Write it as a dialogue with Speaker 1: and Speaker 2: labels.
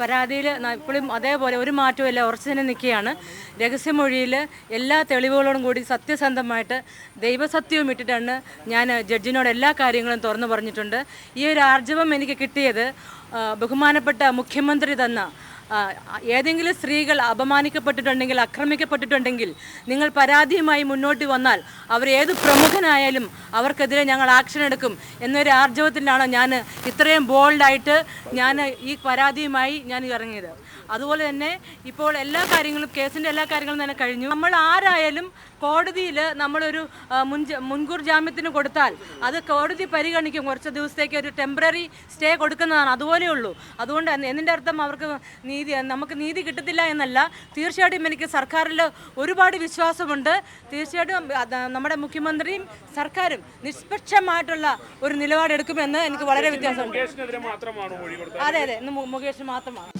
Speaker 1: പരാതിയിൽ ഇപ്പോഴും അതേപോലെ ഒരു മാറ്റവും ഉറച്ചു തന്നെ നിൽക്കുകയാണ്. രഹസ്യമൊഴിയിൽ എല്ലാ തെളിവുകളോടും കൂടി സത്യസന്ധമായിട്ട് ദൈവസത്യവും ഇട്ടിട്ടാണ് ഞാൻ ജഡ്ജിനോട് എല്ലാ കാര്യങ്ങളും തുറന്നു പറഞ്ഞിട്ടുണ്ട്. ഈ ഒരു ആർജവം എനിക്ക് കിട്ടിയത് ബഹുമാനപ്പെട്ട മുഖ്യമന്ത്രി തന്ന ഏതെങ്കിലും സ്ത്രീകൾ അപമാനിക്കപ്പെട്ടിട്ടുണ്ടെങ്കിൽ ആക്രമിക്കപ്പെട്ടിട്ടുണ്ടെങ്കിൽ നിങ്ങൾ പരാതിയുമായി മുന്നോട്ട് വന്നാൽ അവർ ഏത് പ്രമുഖനായാലും അവർക്കെതിരെ ഞങ്ങൾ ആക്ഷൻ എടുക്കും എന്നൊരു ആർജവത്തിലാണ് ഞാൻ ഇത്രയും ബോൾഡായിട്ട് ഞാൻ ഈ പരാതിയുമായി ഞാൻ ഇറങ്ങിയത്. അതുപോലെ തന്നെ ഇപ്പോൾ എല്ലാ കാര്യങ്ങളും കേസിന്റെ എല്ലാ കാര്യങ്ങളും തന്നെ കഴിഞ്ഞു. നമ്മൾ ആരായാലും കോടതിയിൽ നമ്മളൊരു മുൻ മുൻകൂർ ജാമ്യത്തിന് കൊടുത്താൽ അത് കോടതി പരിഗണിക്കും. കുറച്ച് ദിവസത്തേക്ക് ഒരു ടെമ്പററി സ്റ്റേ കൊടുക്കുന്നതാണ് അതുപോലെയുള്ളൂ. അതുകൊണ്ട് എന്നിന്റെ അർത്ഥം അവർക്ക് നീതി നമുക്ക് നീതി കിട്ടത്തില്ല എന്നല്ല. തീർച്ചയായിട്ടും എനിക്ക് സർക്കാരിൽ ഒരുപാട് വിശ്വാസമുണ്ട്. തീർച്ചയായിട്ടും നമ്മുടെ മുഖ്യമന്ത്രിയും സർക്കാരും നിഷ്പക്ഷമായിട്ടുള്ള ഒരു നിലപാടെടുക്കുമെന്ന് എനിക്ക് വളരെ വ്യത്യാസമുണ്ട്. അതെ അതെ. ഇന്ന് മുകേഷ് മാത്രമാണ്.